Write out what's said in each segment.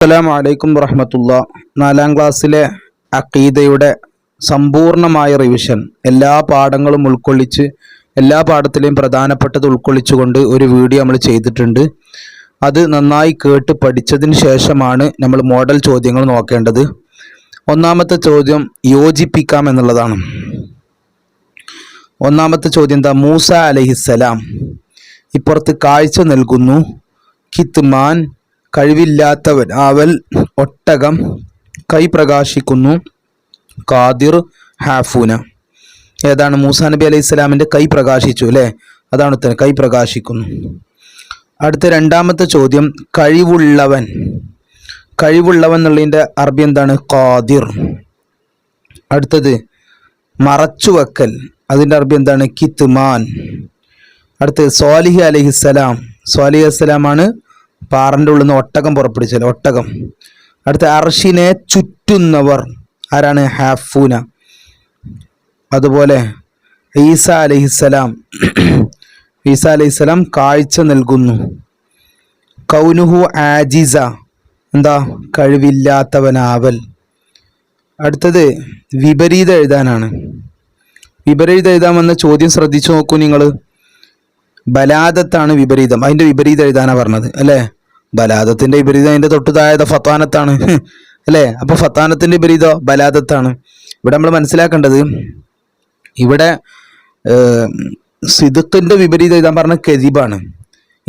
അസ്സലാമു അലൈക്കും വറഹമത്തുള്ള. നാലാം ക്ലാസ്സിലെ അഖീദയുടെ സമ്പൂർണമായ റിവിഷൻ എല്ലാ പാഠങ്ങളും ഉൾക്കൊള്ളിച്ച് എല്ലാ പാഠത്തിലെയും പ്രധാനപ്പെട്ടത് ഉൾക്കൊള്ളിച്ചുകൊണ്ട് ഒരു വീഡിയോ നമ്മൾ ചെയ്തിട്ടുണ്ട്. അത് നന്നായി കേട്ട് പഠിച്ചതിന് ശേഷമാണ് നമ്മൾ മോഡൽ ചോദ്യങ്ങൾ നോക്കേണ്ടത്. ഒന്നാമത്തെ ചോദ്യം യോജിപ്പിക്കാം എന്നുള്ളതാണ്. ഒന്നാമത്തെ ചോദ്യം എന്താ? മൂസ അലഹിസ്സലാം. ഇപ്പുറത്ത് കാഴ്ച നൽകുന്നു. കിത്മാൻ കഴിവില്ലാത്തവൻ. അവൽ ഒട്ടകം കൈ പ്രകാശിക്കുന്നു. കാതിർ ഹാഫൂന. ഏതാണ്? മൂസാ നബി അലൈഹി സ്വലാമിന്റെ കൈ പ്രകാശിച്ചു അല്ലേ? അതാണ് ഉത്തരം. കൈ പ്രകാശിക്കുന്നു. അടുത്ത രണ്ടാമത്തെ ചോദ്യം കഴിവുള്ളവൻ. കഴിവുള്ളവൻ എന്നുള്ളതിന്റെ അറബി എന്താണ്? കാദിർ അടുത്തത് മറച്ചുവെക്കൽ. അതിന്റെ അറബി എന്താണ്? കിത്മാൻ. അടുത്തത് സ്വാലിഹി അലഹിസ്സലാം. സ്വാലിഹി അസ്സലാമാണ് പാറന്റെ ഉള്ളിൽ നിന്ന് ഒട്ടകം പുറപ്പെടുവിച്ചാൽ ഒട്ടകം. അടുത്ത അർഷിനെ ചുറ്റുന്നവർ ആരാണ്? ഹാഫൂന. അതുപോലെ ഈസ അലഹിസ്സലാം. ഈസ അലഹിസ്സലാം കാഴ്ച നൽകുന്നു. കൗനുഹു ആജിസ. എന്താ? കഴിവില്ലാത്തവനാവൽ. അടുത്തത് വിപരീത എഴുതാനാണ്. വിപരീത എഴുതാമെന്ന ചോദ്യം ശ്രദ്ധിച്ചു നോക്കൂ നിങ്ങൾ ബലാദത്താണ് വിപരീതം. അതിന്റെ വിപരീതം എഴുതാനാ പറഞ്ഞത് അല്ലേ? ബലാദത്തിന്റെ വിപരീതം അതിന്റെ തൊട്ട് താഴെ ഫത്താനത്താണ് അല്ലേ? അപ്പോൾ ഫത്താനത്തിന്റെ വിപരീതം ബലാദത്താണ്. ഇവിടെ നമ്മൾ മനസ്സിലാക്കേണ്ടത് ഇവിടെ സിദുക്കിന്റെ വിപരീതം എഴുതാൻ പറഞ്ഞ കെതിബാണ്.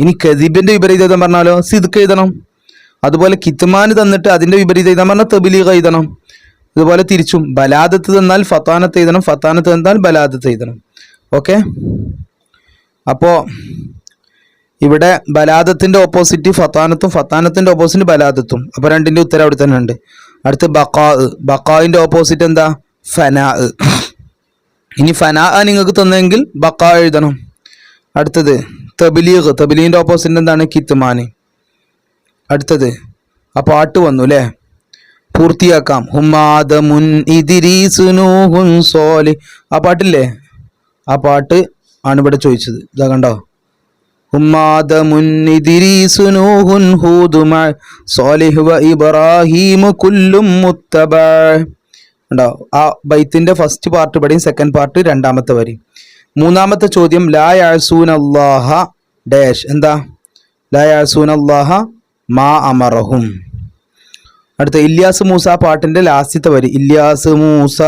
ഇനി കെതിബിന്റെ വിപരീതം എഴുതാൻ പറഞ്ഞാലോ? സിദുക്ക് എഴുതണം. അതുപോലെ കിത്മാന് തന്നിട്ട് അതിന്റെ വിപരീതം എഴുതാൻ പറഞ്ഞാൽ തെബിലീഗ് എഴുതണം. ഇതുപോലെ തിരിച്ചും. ബലാദത്ത് തന്നാൽ ഫത്താനത്ത് എഴുതണം ഫത്താനത്ത് തന്നാൽ ബലാദത്ത് എഴുതണം. ഓക്കെ? അപ്പോൾ ഇവിടെ ബലാദത്തിന്റെ ഓപ്പോസിറ്റ് ഫത്താനത്തും ഫത്താനത്തിന്റെ ഓപ്പോസിറ്റ് ബലാദത്തും. അപ്പോൾ രണ്ടിന്റെ ഉത്തരം അവിടെ തന്നെ ഉണ്ട്. അടുത്ത് ബക്കാ ബക്കാവിന്റെ ഓപ്പോസിറ്റ് എന്താ? ഫനാ. ഇനി ഫനാ നിങ്ങൾക്ക് തന്നെങ്കിൽ ബക്കാ എഴുതണം. അടുത്തത് തബിലീഗ്. തബിലീന്റെ ഓപ്പോസിറ്റ് എന്താണ്? കിത്തുമാന് അടുത്തത് ആ പാട്ട് വന്നു അല്ലേ പൂർത്തിയാക്കാം. ഹുമാദമുൻ ഇതിരീസുനൂഹുൻ സോലി. ആ പാട്ടില്ലേ? ആ പാട്ട് ആണ് ഇവിടെ ചോദിച്ചത്. ഇതാ കണ്ടോ? നൂഹുൻ വ മുത്തബ. കണ്ടോ? ആ ബൈത്തിന്റെ ഫസ്റ്റ് പാർട്ട് ഇവിടെയും സെക്കൻഡ് പാർട്ട് രണ്ടാമത്തെ വരി. മൂന്നാമത്തെ ചോദ്യം ലായാസൂൻ അള്ളാഹ ഡാഷ് എന്താ? ലായാസൂൻ അള്ളാഹ മാ അമറഹും. അടുത്ത ഇല്യാസ് മൂസ പാട്ടിന്റെ ലാസ്റ്റത്തെ വരി. ഇല്യാസ് മൂസ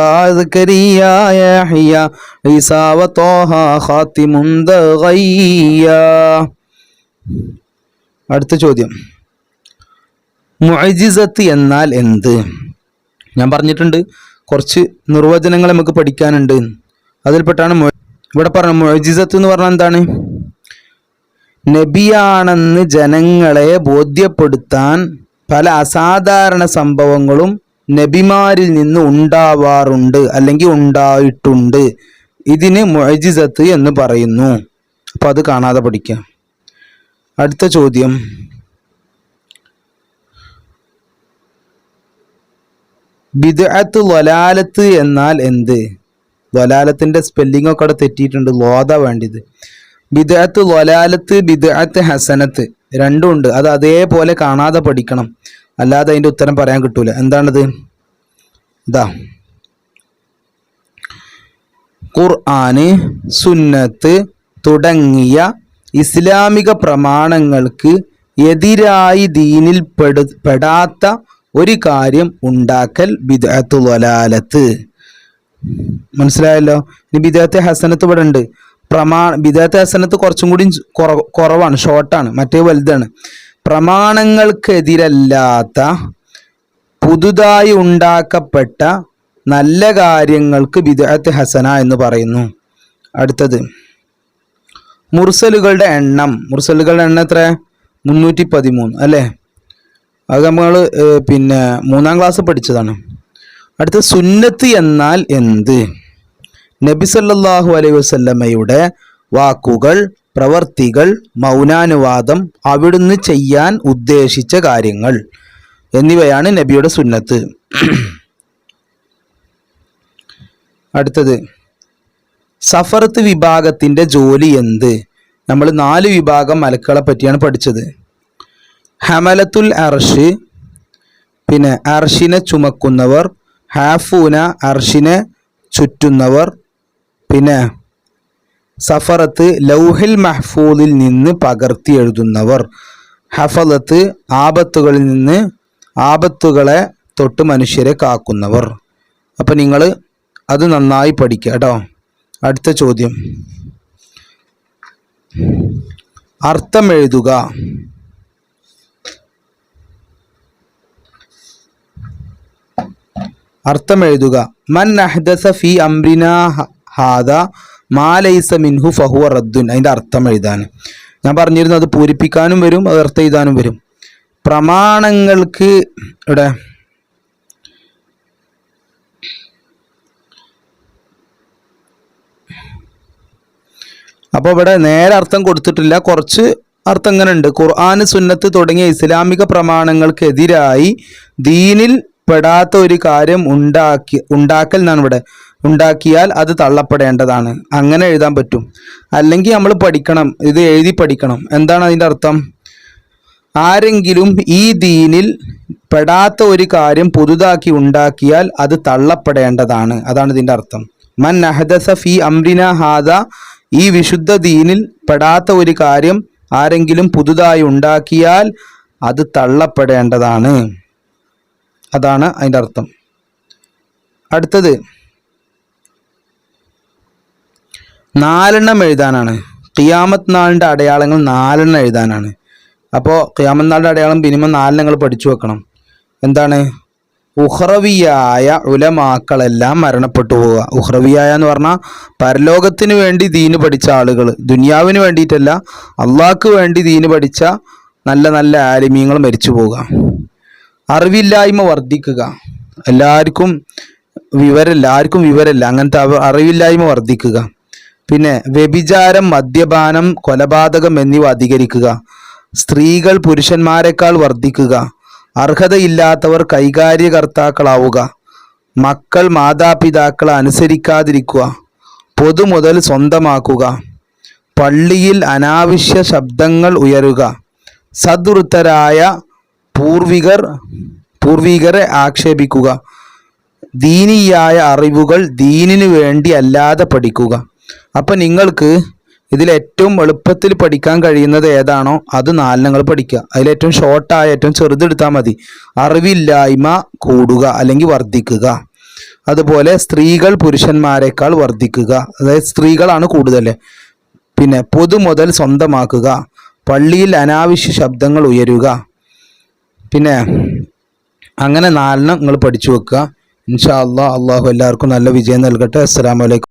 അടുത്ത ചോദ്യം. മുഅജിസത്ത് എന്നാൽ എന്ത്? ഞാൻ പറഞ്ഞിട്ടുണ്ട് കുറച്ച് നിർവചനങ്ങൾ നമുക്ക് പഠിക്കാനുണ്ട്. അതിൽപ്പെട്ടാണ് ഇവിടെ പറഞ്ഞ മുഅജിസത്ത് എന്ന് പറഞ്ഞാൽ എന്താണ്? നബിയാണെന്ന് ജനങ്ങളെ ബോധ്യപ്പെടുത്താൻ പല അസാധാരണ സംഭവങ്ങളും നബിമാരിൽ നിന്ന് ഉണ്ടാവാറുണ്ട് അല്ലെങ്കിൽ ഉണ്ടായിട്ടുണ്ട്. ഇതിന് മൊഴിജിസത്ത് എന്ന് പറയുന്നു. അപ്പോൾ അത് കാണാതെ പഠിക്കാം. അടുത്ത ചോദ്യം. ബിദഅത്ത് വലാലത്ത് എന്നാൽ എന്ത്? വലാലത്തിന്റെ സ്പെല്ലിംഗ് ഒക്കെ അവിടെ തെറ്റിയിട്ടുണ്ട്. ലോത വേണ്ടിയത്. ബിദഅത്ത് വലാലത്ത് ബിദഅത്ത് ഹസനത്ത്. രണ്ടും ഉണ്ട് അത് അതേപോലെ കാണാതെ പഠിക്കണം. അല്ലാതെ അതിന്റെ ഉത്തരം പറയാൻ കിട്ടൂല. എന്താണത്? ഇതാ. ഖുർആന് സുന്നത്ത് തുടങ്ങിയ ഇസ്ലാമിക പ്രമാണങ്ങൾക്ക് എതിരായി ദീനിൽ പെടു പെടാത്ത ഒരു കാര്യം ഉണ്ടാക്കൽ ബിദഅത്തു വലാലത്ത്. മനസ്സിലായല്ലോ? ഇനി ബിദഅത്തെ ഹസനത്ത് ഇവിടെ ഉണ്ട്. പ്രമാ ബിദാത്തെ ഹസനത്ത് കുറച്ചും കൂടി കുറവാണ് ഷോർട്ടാണ് മറ്റേ വലുതാണ്. പ്രമാണങ്ങൾക്കെതിരല്ലാത്ത പുതുതായി ഉണ്ടാക്കപ്പെട്ട നല്ല കാര്യങ്ങൾക്ക് ബിദഅത്ത് ഹസന എന്ന് പറയുന്നു. അടുത്തത് മുർസലുകളുടെ എണ്ണം. മുർസലുകളുടെ എണ്ണം എത്ര? മുന്നൂറ്റി പതിമൂന്ന് അല്ലേ? അത് നമ്മൾ പിന്നെ മൂന്നാം ക്ലാസ് പഠിച്ചതാണ്. അടുത്ത സുന്നത്ത് എന്നാൽ എന്ത്? നബി സല്ലല്ലാഹു അലൈഹി വസല്ലമയുടെ വാക്കുകൾ പ്രവർത്തികൾ മൗനാനുവാദം അവിടുന്ന് ചെയ്യാൻ ഉദ്ദേശിച്ച കാര്യങ്ങൾ എന്നിവയാണ് നബിയുടെ സുന്നത്ത്. അടുത്തത് സഫറത്ത് വിഭാഗത്തിന്റെ ജോലി എന്ത്? നമ്മൾ നാല് വിഭാഗം മലക്കളെ പറ്റിയാണ് പഠിച്ചത്. ഹമലത്തുൽ അർഷ് പിന്നെ അർഷിനെ ചുമക്കുന്നവർ ഹാഫൂന അർഷിനെ ചുറ്റുന്നവർ പിന്നെ സഫറത്ത് ലൗഹിൽ മഹ്ഫൂദിൽ നിന്ന് പകർത്തി എഴുതുന്നവർ. ഹഫലത്ത് ആപത്തുകളിൽ നിന്ന് ആപത്തുകളെ തൊട്ട് മനുഷ്യരെ കാക്കുന്നവർ. അപ്പം നിങ്ങൾ അത് നന്നായി പഠിക്കുക കേട്ടോ. അടുത്ത ചോദ്യം. അർത്ഥം എഴുതുക അർത്ഥം എഴുതുക മൻ അഹ്ദസ ഫി ഹ- ഹാദ മാലൈസ മിൻഹു ഫഹുവ റദ്ദുൻ. അതിന്റെ അർത്ഥം എഴുതാൻ. ഞാൻ പറഞ്ഞിരുന്നു അത് പൂരിപ്പിക്കാനും വരും അത് അർത്ഥം എഴുതാനും വരും. പ്രമാണങ്ങൾക്ക് ഇവിടെ അപ്പോൾ ഇവിടെ നേരെ അർത്ഥം കൊടുത്തിട്ടില്ല. കുറച്ച് അർത്ഥം ഇങ്ങനെ ഉണ്ട്. ഖുർആൻ സുന്നത്ത് തുടങ്ങിയ ഇസ്ലാമിക പ്രമാണങ്ങൾക്കെതിരായി ദീനിൽ പെടാത്ത ഒരു കാര്യം ഉണ്ടാക്കി ഉണ്ടാക്കൽ എന്നാണ് ഇവിടെ. ഉണ്ടാക്കിയാൽ അത് തള്ളപ്പെടേണ്ടതാണ്. അങ്ങനെ എഴുതാൻ പറ്റും. അല്ലെങ്കിൽ നമ്മൾ പഠിക്കണം ഇത് എഴുതി പഠിക്കണം. എന്താണ് അതിന്റെ അർത്ഥം? ആരെങ്കിലും ഈ ദീനിൽ പെടാത്ത ഒരു കാര്യം പുതുതാക്കി ഉണ്ടാക്കിയാൽ അത് തള്ളപ്പെടേണ്ടതാണ്. അതാണ് ഇതിന്റെ അർത്ഥം. മൻ അഹദസ ഫി അംരിന ഹാദ ഈ വിശുദ്ധ ദീനിൽ പെടാത്ത ഒരു കാര്യം ആരെങ്കിലും പുതുതായി ഉണ്ടാക്കിയാൽ അത് തള്ളപ്പെടേണ്ടതാണ്. അതാണ് അതിന്റെ അർത്ഥം. അടുത്തത് നാലെണ്ണം എഴുതാനാണ്. ഖിയാമത്ത് നാളിന്റെ അടയാളങ്ങൾ നാലെണ്ണം എഴുതാനാണ്. അപ്പോൾ ഖിയാമത്ത് നാളിന്റെ അടയാളം മിനിമം നാലെണ്ണങ്ങൾ പഠിച്ചു വെക്കണം. എന്താണ്? ഉഹ്റവിയായ ഉലമാക്കളെല്ലാം മരണപ്പെട്ടു പോവുക. ഉഹ്റവിയായ എന്ന് പറഞ്ഞാൽ പരലോകത്തിന് വേണ്ടി ദീന് പഠിച്ച ആളുകൾ ദുനിയാവിന് വേണ്ടിയിട്ടല്ല അള്ളാഹ്ക്ക് വേണ്ടി ദീന് പഠിച്ച നല്ല നല്ല ആലിമീങ്ങൾ മരിച്ചു പോവുക. അറിവില്ലായ്മ വർദ്ധിക്കുക. എല്ലാവർക്കും വിവരമില്ല ആർക്കും വിവരമില്ല അങ്ങനത്തെ അറിവില്ലായ്മ വർദ്ധിക്കുക. പിന്നെ വ്യഭിചാരം മദ്യപാനം കൊലപാതകം എന്നിവ അധികരിക്കുക. സ്ത്രീകൾ പുരുഷന്മാരെക്കാൾ വർദ്ധിക്കുക. അർഹതയില്ലാത്തവർ കൈകാര്യകർത്താക്കളാവുക. മക്കൾ മാതാപിതാക്കളെ അനുസരിക്കാതിരിക്കുക. പൊതുമുതൽ സ്വന്തമാക്കുക. പള്ളിയിൽ അനാവശ്യ ശബ്ദങ്ങൾ ഉയരുക. സദ്വൃത്തരായ പൂർവികർ പൂർവികരെ ആക്ഷേപിക്കുക. ദീനിയായ അറിവുകൾ ദീനിനു വേണ്ടി അല്ലാതെ പഠിക്കുക. അപ്പം നിങ്ങൾക്ക് ഇതിൽ ഏറ്റവും എളുപ്പത്തിൽ പഠിക്കാൻ കഴിയുന്നത് ഏതാണോ അത് നാലിനങ്ങൾ പഠിക്കുക. അതിലേറ്റവും ഷോർട്ടായ ഏറ്റവും ചെറുതെടുത്താൽ മതി. അറിവില്ലായ്മ കൂടുക അല്ലെങ്കിൽ വർദ്ധിക്കുക. അതുപോലെ സ്ത്രീകൾ പുരുഷന്മാരെക്കാൾ വർദ്ധിക്കുക. അതായത് സ്ത്രീകളാണ് കൂടുതൽ പിന്നെ പൊതുമുതൽ സ്വന്തമാക്കുക. പള്ളിയിൽ അനാവശ്യ ശബ്ദങ്ങൾ ഉയരുക. പിന്നെ അങ്ങനെ നാലെണ്ണം നിങ്ങൾ പഠിച്ചു വെക്കുക. ഇൻഷാ അള്ളാഹ് അള്ളാഹു എല്ലാവർക്കും നല്ല വിജയം നൽകട്ടെ. അസ്സാം അലൈക്കും.